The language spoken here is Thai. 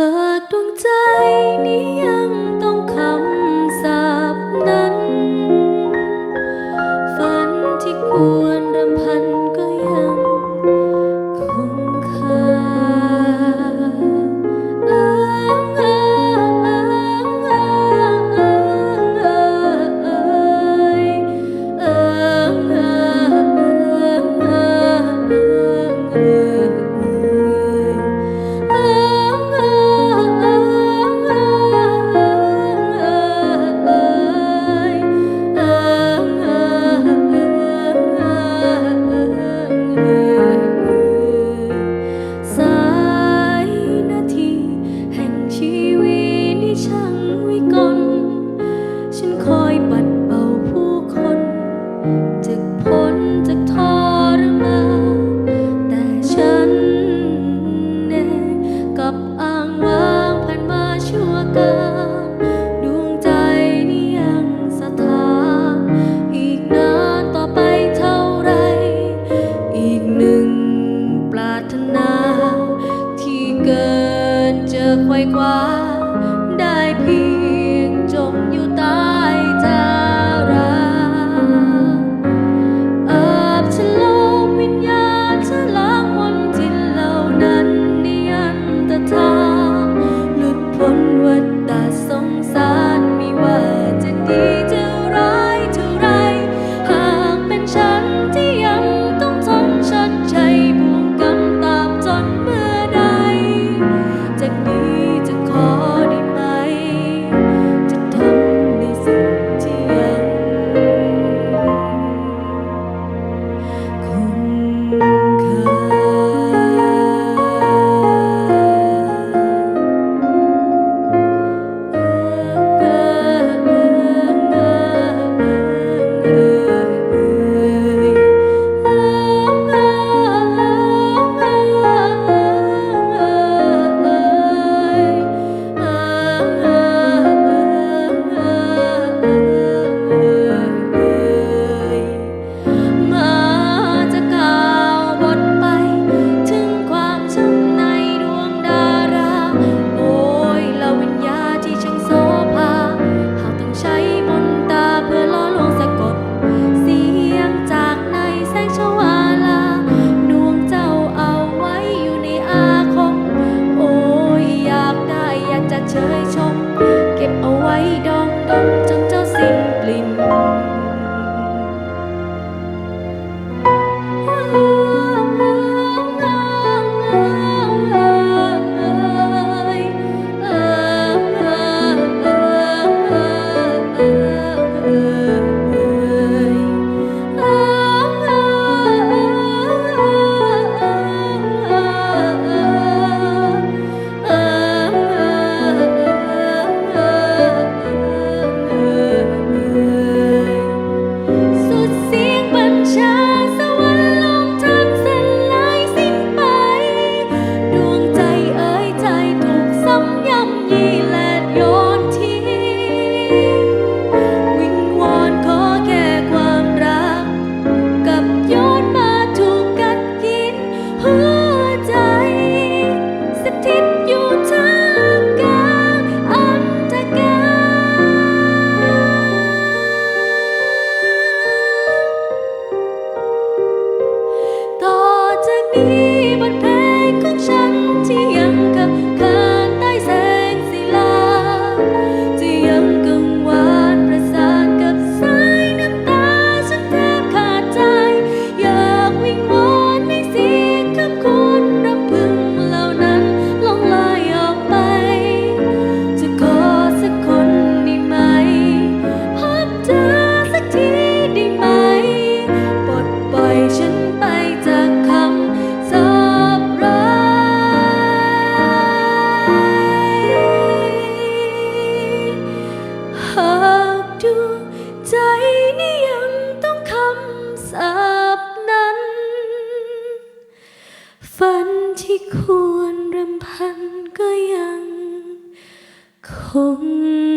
เธอดวงใจนี้ยังต้องคำ อควยคว้าได้เพียงจมอยู่ใต้จาราอาบฉลองวิญญาณฉลางมนทินเหล่านั้นนิยันตทาหลุดพ้นวัฏ นิยมต้องคำสาบนั้น ฝันที่ควรรำพันก็ยังคง